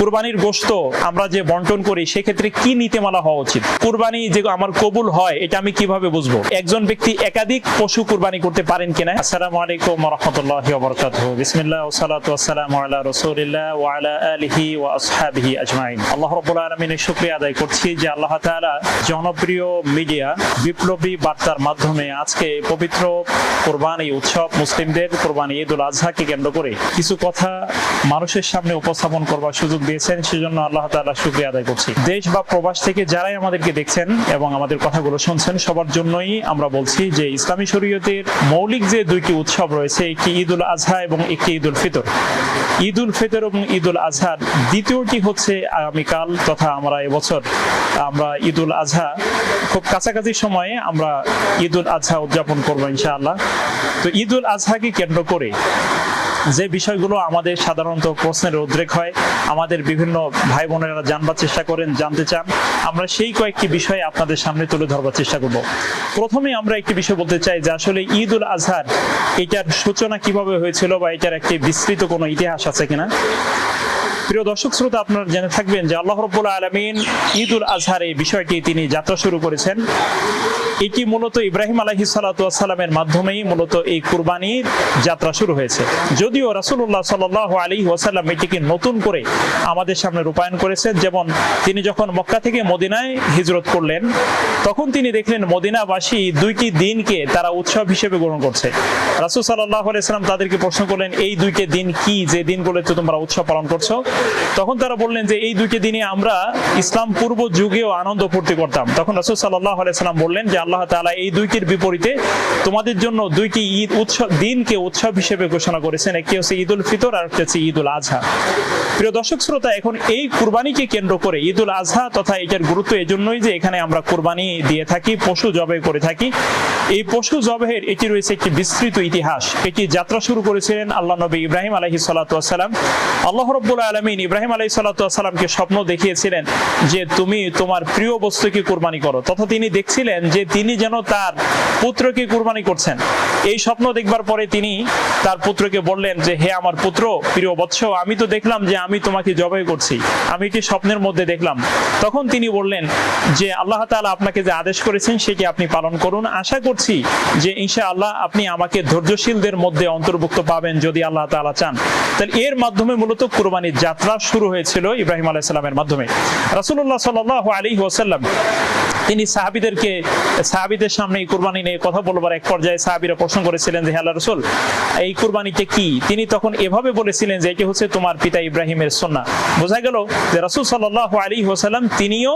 কুরবানির গোশত আমরা যে বন্টন করি, সেক্ষেত্রে কি নীতিমালা হওয়া উচিত? কুরবানি যে আমার কবুল হয়, এটা আমি কীভাবে বুঝব? একজন ব্যক্তি একাধিক পশু কুরবানি করতে পারেন কিনা? আসসালামু আলাইকুম রহমতুল্লাহ বরকাতুহ। বিসমিল্লাহ ওসালাতু আসসালামু আলা রাসূলিল্লাহ ওয়া আলা আলিহি ওয়া আসহাবিহি আজমাইন। আল্লাহ রাব্বুল আলামিনের শুকরিয়া আদায় করছি যে আল্লাহ তাআলা জনপ্রিয় মিডিয়া বিপ্লবী বার্তার মাধ্যমে আজকে পবিত্র কোরবানি উৎসব মুসলিমদের কোরবানি ঈদুল আজহাকে কেন্দ্র করে কিছু কথা মানুষের সামনে উপস্থাপন করবার সুযোগ দিয়েছেন, সেজন্য আল্লাহ তাআলা শুকরিয়া আদায় করছি। দেশ বা প্রবাস থেকে যারাই আমাদেরকে দেখছেন এবং আমাদের কথাগুলো শুনছেন, সবার জন্যই আমরা বলছি যে ইসলামী শরীয়তের মৌলিক যে দুইটি উৎসব রয়েছে, একটি ঈদুল আজহা এবং একটি ঈদুল ফিতর। ঈদুল ফিতর এবং ঈদুল আজহার দ্বিতীয়টি হচ্ছে আগামীকাল তথা আমরা এবছর, আমরা ঈদুল আজহা খুব কাছাকাছি সময়ে আমরা ঈদুল আজহা উদযাপন করব ইনশাআল্লাহ। তো ঈদুল আজহাকে কেন্দ্র করে যে বিষয়গুলো আমাদের সাধারণত প্রশ্নের উদ্রেক হয়, আমাদের বিভিন্ন ভাই বোনেরা জানবার চেষ্টা করেন, জানতে চান, আমরা সেই কয়েকটি বিষয় আপনাদের সামনে তুলে ধরবার চেষ্টা করব। প্রথমে আমরা একটি বিষয় বলতে চাই যে আসলে ঈদ উল আজহার, এটার সূচনা কীভাবে হয়েছিল বা এটার একটি বিস্তৃত কোনো ইতিহাস আছে কিনা? প্রিয় দর্শক শ্রোতা, আপনারা জেনে থাকবেন যে আল্লাহ রব্বুল আলমিন ঈদ উল আজহার এই বিষয়টি তিনি যাত্রা শুরু করেছেন। এটি মূলত ইব্রাহিম আলহি সালাতামের মাধ্যমেই মূলত এই কুরবানির যাত্রা শুরু হয়েছে। যদিও রাসুল্লাহ সাল আলী ওয়াসাল্লাম এটিকে নতুন করে আমাদের সামনে রূপায়ণ করেছেন, যেমন তিনি যখন মক্কা থেকে মদিনায় হিজরত করলেন, তখন তিনি দেখলেন মদিনাবাসী দুইটি দিনকে তারা উৎসব হিসেবে গ্রহণ করছে। রাসুল সাল্লাহ আলাইসাল্লাম তাদেরকে প্রশ্ন করলেন, এই দুইটি দিন কি? যে দিনগুলোতে তোমরা উৎসব পালন করছ? তখন তারা বললেন যে এই দুইটি দিনে আমরা ইসলাম পূর্ব যুগেও আনন্দ ফুর্তি করতাম। তখন রাসুল সাল্লাহ আলাইসাল্লাম বললেন যে আল্লাহ তাআলা এই দুইটির বিপরীতে তোমাদের জন্য দুইটি ঈদ উৎসব, দিনকে উৎসব হিসেবে ঘোষণা করেছেন। একটি হচ্ছে ঈদ উল ফিতর, আর একটি হচ্ছে ঈদ উল আজহা প্রিয় দর্শক, শ্রোতা, এখন এই কুরবানিকে কেন্দ্র করে ঈদ উল আজহা তথা এটার গুরুত্ব এজন্যই যে এখানে আমরা কুরবানি দিয়ে থাকি, পশু জবে করে থাকি। এই পশু জবের এটি রয়েছে একটি বিস্তৃত ইতিহাস। এটি যাত্রা শুরু করেছিলেন আল্লাহ নবী ইব্রাহিম আলহি আল্লাহ রব্বুল আলমিন ইব্রাহিম আলহি সাল্লামকে স্বপ্ন দেখিয়েছিলেন যে তুমি তোমার প্রিয় বস্তুকে কুরবানি করো। তথা তিনি দেখছিলেন যে তিনি যেন তার পুত্রকে কুরবানি করছেন। এই স্বপ্ন দেখবার পরে তিনি তার পুত্রকে বললেন যে, হে আমার পুত্র, প্রিয় বৎস, আমি তো দেখলাম যে আমি তোমাকে জবাই করছি। আমি কি স্বপ্নের মধ্যে দেখলাম। তখন তিনি বললেন যে, আল্লাহ তাআলা আপনাকে যে আদেশ করেছেন সেটি আপনি পালন করুন? আশা করছি যে ইনশা আল্লাহ আপনি আমাকে ধৈর্যশীলদের মধ্যে অন্তর্ভুক্ত পাবেন যদি আল্লাহ তাআলা চান। তাহলে এর মাধ্যমে মূলত কুরবানির যাত্রা শুরু হয়েছিল ইব্রাহিম আলাইসাল্লামের মাধ্যমে। রাসুল্লাহ সাল আলী ওয়াসাল্লাম তিনি সাহাবিদেরকে, সাহাবিদের সামনে এই কুরবানি নিয়ে কথা বলবার এক পর্যায়ে সাহাবিরা প্রশ্ন করেছিলেন যে আল্লাহ রসুল, এই কুরবানিটা কি? তিনি তখন এভাবে বলেছিলেন যে, এটি হচ্ছে তোমার পিতা ইব্রাহিমের সন্না বোঝা গেল যে, রাসূল সাল্লাল্লাহু আলাইহি ওয়াসাল্লাম তিনিও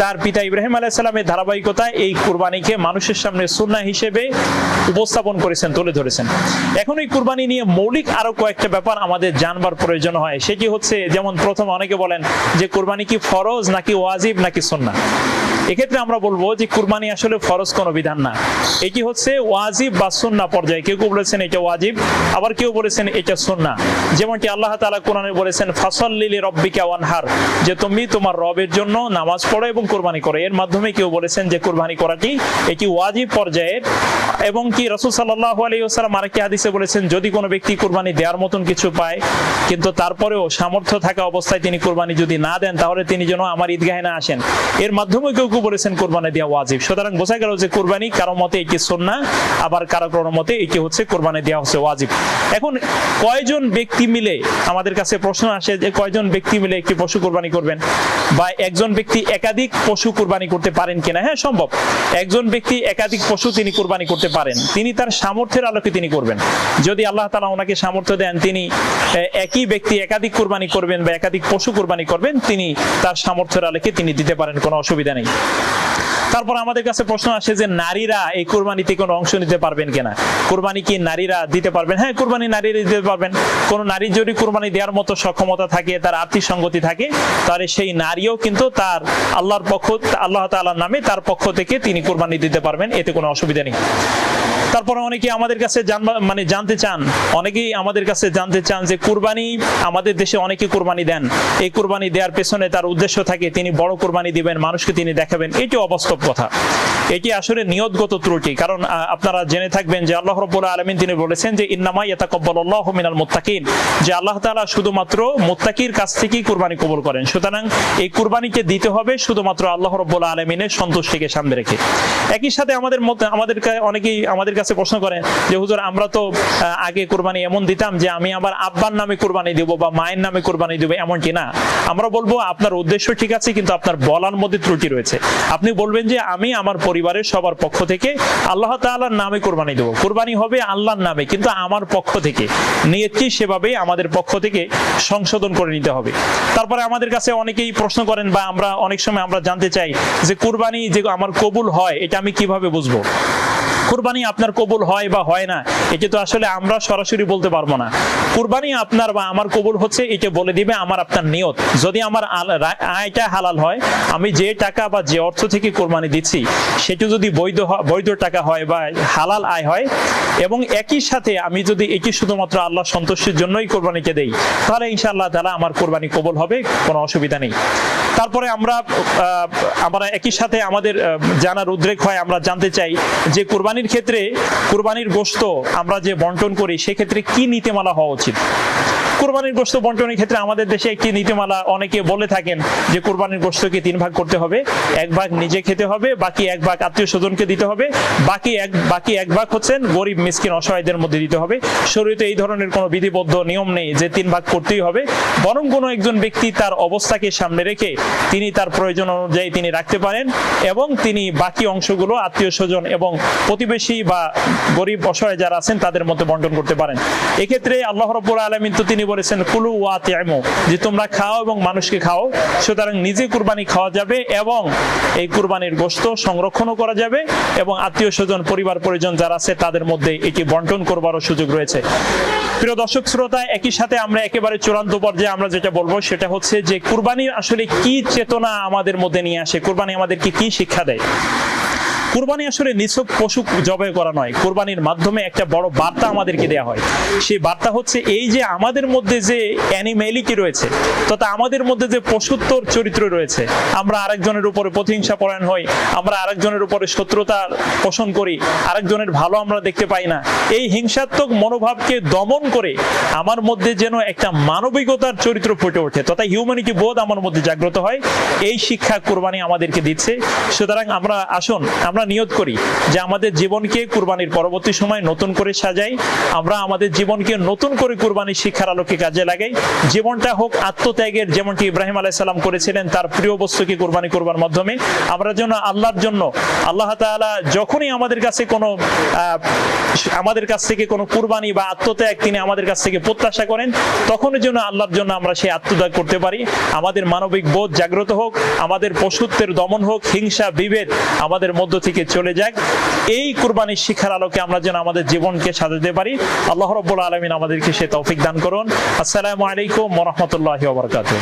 তার পিতা ইব্রাহিম আলাইহিস সালামের ধারাবাহিকতায় এই কুরবানিকে মানুষের সামনে সুন্নাহ হিসেবে উপস্থাপন করেছেন, তুলে ধরেছেন। এখন এই কুরবানি নিয়ে মৌলিক আরও কয়েকটা ব্যাপার আমাদের জানবার প্রয়োজন হয়। সেটি হচ্ছে, যেমন প্রথম অনেকে বলেন যে, কুরবানি কি ফরজ নাকি ওয়াজিব নাকি সুন্নাহ? এক্ষেত্রে আমরা বলব যে কুরবানি আসলে ফরজ কোনো বিধান না। এটি হচ্ছে ওয়াজিব বা সুন্না পর্যায়ে। কেউ কেউ বলেছেন এটা ওয়াজিব, আবার কেউ বলেছেন এটা সুন্না যেমনটি আল্লাহ তাআলা কোরআনে বলেছেন ফাসল্লিলি রব্বিকা ওয়ানহার যে তুমি তোমার রবের জন্য নামাজ পড়ো এবং কুরবানি করো। এর মাধ্যমে কেউ বলেছেন যে কুরবানি করাটি এটি ওয়াজিব পর্যায়ের এবং কি রসুল সাল্লাল্লাহু আলাইহি ওয়াসাল্লাম আরেকটি হাদিসে বলেছেন, যদি কোনো ব্যক্তি কোরবানি দেওয়ার মতন কিছু পায়, কিন্তু তারপরেও সামর্থ্য থাকা অবস্থায় তিনি কোরবানি যদি না দেন, তাহলে তিনি যেন আমার ঈদগাহে না আসেন। এর মাধ্যমে কেউ কেউ বলেছেন কোরবানি দেওয়া ওয়াজিব। সুতরাং বোঝা গেল যে কোরবানি কারও মতে এটি সুন্নাহ, আবার কারও কারও মতে এটি হচ্ছে কোরবানি দেওয়া হচ্ছে ওয়াজিব। এখন কয়জন ব্যক্তি মিলে, আমাদের কাছে প্রশ্ন আসে যে কয়জন ব্যক্তি মিলে একটি পশু কোরবানি করবেন? বা একজন ব্যক্তি একাধিক পশু কোরবানি করতে পারেন কিনা? হ্যাঁ সম্ভব। একজন ব্যক্তি একাধিক পশু তিনি কোরবানি করতে পারেন। তিনি তার সামর্থ্যের আলোকে তিনি করবেন। যদি আল্লাহ তাআলা ওনাকে সামর্থ্য দেন, তিনি একই ব্যক্তি একাধিক কোরবানি করবেন বা একাধিক পশু কোরবানি করবেন, তিনি তার সামর্থ্যের আলোকে তিনি দিতে পারেন, কোনো অসুবিধা নেই। তারপর আমাদের কাছে প্রশ্ন আসে যে নারীরা এই কোরবানিতে কোনো অংশ নিতে পারবেন কিনা? কোরবানি কি নারীরা দিতে পারবেন? হ্যাঁ কোরবানি নারীরা দিতে পারবেন। কোন নারী যদি কোরবানি দেওয়ার মতো সক্ষমতা থাকে, তার আর্থিক সঙ্গতি থাকে, তাহলে সেই নারীও কিন্তু তার আল্লাহর পক্ষ, আল্লাহ তাআলার নামে তার পক্ষ থেকে তিনি কোরবানি দিতে পারবেন, এতে কোনো অসুবিধা নেই। তারপরে অনেকে আমাদের কাছে মানে জানতে চান। অনেকেই আমাদের কাছে জানতে চান যে কুরবানি, আমাদের দেশে অনেকে কুরবানি দেন। এই কুরবানি দেওয়ার পেছনে তার উদ্দেশ্য থাকে, তিনি বড় কুরবানি দিবেন, মানুষকে তিনি দেখাবেন। এটি অবাস্তব কথা। এটি আসলে নিয়তগত ত্রুটি, কারণ আপনারা জেনে থাকবেন যে আল্লাহ রব্বুল আলমিন তিনি বলেছেন যে, ইন্নামা ইয়াতাকাব্বালুল্লাহু মিনাল মুত্তাকিন। যে আল্লাহ তালা শুধুমাত্র মুত্তাকির কাছ থেকেই কুরবানি কবুল করেন। সুতরাং এই কুরবানিকে দিতে হবে শুধুমাত্র আল্লাহ রব্বুল আলমিনের সন্তুষ্টিকে সামনে রেখে। একই সাথে আমাদের মধ্যে আমাদেরকে অনেকেই আমাদের কাছে প্রশ্ন করেন যে, হুজুর, আমরা তো আগে কুরবানি এমন দিতাম যে, আমি আমার আব্বার নামে কুরবানি দিব বা মায়ের নামে কুরবানি দিব, এমনটি না। আমরা বলব, আপনার উদ্দেশ্য ঠিক আছে, কিন্তু আপনার বলার মধ্যে ত্রুটি রয়েছে। আপনি বলবেন যে, আমি আমার পরিবারের সবার পক্ষ থেকে আল্লাহ তাআলার নামে কুরবানি দেবো। কুরবানি হবে আল্লাহর নামে, কিন্তু আমার পক্ষ থেকে। নিয়তটি সেভাবেই আমাদের পক্ষ থেকে সংশোধন করে নিতে হবে। তারপরে আমাদের কাছে অনেকেই প্রশ্ন করেন বা আমরা অনেক সময় আমরা জানতে চাই যে, কুরবানি যে আমার কবুল হয়, এটা আমি কীভাবে বুঝব? কুরবানি আপনার কবুল হয় বা হয় না, এটা তো আসলে আমরা সরাসরি বলতে পারব না। কুরবানি আপনার বা আমার কবুল হচ্ছে, এটা বলে দিবে আমার আপনার নিয়ত। যদি আমার আয়টা হালাল হয়, আমি যে টাকা বা যে অর্থ থেকে কোরবানি দিচ্ছি, সেটি যদি বৈধ বৈধ টাকা হয় বা হালাল আয় হয়, এবং একই সাথে আমি যদি এটি শুধুমাত্র আল্লাহ সন্তুষ্টির জন্যই কোরবানিকে দেই, তাহলে ইনশাআল্লাহ তাআলা আমার কোরবানি কবুল হবে, কোনো অসুবিধা নেই। তারপরে আমরা আমরা একই সাথে আমাদের জানার উদ্রেক হয়, আমরা জানতে চাই যে কুরবানির ক্ষেত্রে কুরবানির গোশত আমরা যে বন্টন করি, সেক্ষেত্রে কি নীতিমালা হওয়া উচিত? কুরবানির গোশত বন্টনের ক্ষেত্রে আমাদের দেশে একটি নীতিমালা অনেকে বলে থাকেন যে কুরবানির গোশতকে তিন ভাগ করতে হবে, এক ভাগ নিজে খেতে হবে, বাকি এক ভাগ আত্মীয় স্বজনকে দিতে হবে, বাকি এক বাকি এক ভাগ হচ্ছেন গরিব, মিসকিন, অসহায়দের মধ্যে দিতে হবে। শরীরে এই ধরনের কোনো বিধিবদ্ধ নিয়ম নেই যে তিন ভাগ করতেই হবে, বরং কোনো একজন ব্যক্তি তার অবস্থাকে সামনে রেখে তিনি তার প্রয়োজন অনুযায়ী তিনি রাখতে পারেন এবং তিনি বাকি অংশগুলো আত্মীয় স্বজন এবং প্রতিবেশী বা গরিব অসহায় যারা আছেন তাদের মধ্যে বন্টন করতে পারেন। এক্ষেত্রে আল্লাহ রব্বুল আলমিন তো তিনি বলেছেন, কুলু ওয়া তিআমু যে তোমরা খাও এবং মানুষকে খাও। সুতরাং নিজে কুরবানি খাওয়া যাবে এবং এই কুরবানির গোশত সংরক্ষণও করা যাবে এবং আত্মীয় স্বজন, পরিবার পরিজন যারা আছে তাদের মধ্যে এটি বন্টন করবারও সুযোগ রয়েছে। প্রিয় দর্শক শ্রোতা, একই সাথে আমরা একেবারে চূড়ান্ত পর্যায়ে আমরা যেটা বলব সেটা হচ্ছে যে কুরবানির আসলে কি চেতনা আমাদের মধ্যে নিয়ে আসে? কোরবানি আমাদেরকে কি শিক্ষা দেয়? কুরবানি আসলে নিছক পশু জবাই করা নয়। কুরবানির মাধ্যমে একটা বড় বার্তা আমাদেরকে দেওয়া হয়। সেই বার্তা হচ্ছে এই যে আমাদের মধ্যে যে অ্যানিমেলিটি রয়েছে, তথা আমাদের মধ্যে যে পশুত্বর চরিত্র রয়েছে, আমরা আরেকজনের উপরে প্রতিহিংসা পরায়ণ হই, আমরা আরেকজনের উপরে শত্রুতা পোষণ করি, আরেকজনের ভালো আমরা দেখতে পাই না। এই হিংসাত্মক মনোভাবকে দমন করে আমার মধ্যে যেন একটা মানবিকতার চরিত্র ফুটে ওঠে, তথা হিউম্যানিটি বোধ আমার মধ্যে জাগ্রত হয়। এই শিক্ষা কোরবানি আমাদেরকে দিচ্ছে। সুতরাং আমরা আসুন, আমরা নিয়ত করি যে আমাদের জীবনকে কুরবানির পরবর্তী সময় নতুন করে সাজাই, আমরা আমাদের জীবনকে নতুন করে কুরবানির শিক্ষার আলোকে কাজে লাগাই। জীবনটা হোক আত্মত্যাগের যেমনটি ইব্রাহিম আলাইসাল্লাম করেছিলেন, তার প্রিয় বস্তুকে কুরবানি করবার মাধ্যমে। আমরা যেন আল্লাহর জন্য, আল্লাহ তাআলা যখনই আমাদের কাছে কোনো আমাদের কাছ থেকে কোনো কুরবানি বা আত্মত্যাগ তিনি আমাদের কাছ থেকে প্রত্যাশা করেন, তখনই যেন আল্লাহর জন্য আমরা সেই আত্মত্যাগ করতে পারি। আমাদের মানবিক বোধ জাগ্রত হোক, আমাদের পশুত্বের দমন হোক, হিংসা, বিভেদ আমাদের মধ্য থেকে চলে যাক। এই কুরবানির শিক্ষার আলোকে আমরা যেন আমাদের জীবনকে সাজাতে পারি। আল্লাহ রব্বুল আলমিন আমাদেরকে সে তৌফিক দান করুন। আসসালামু আলাইকুম রহমতুল্লাহ বারকাতুহ।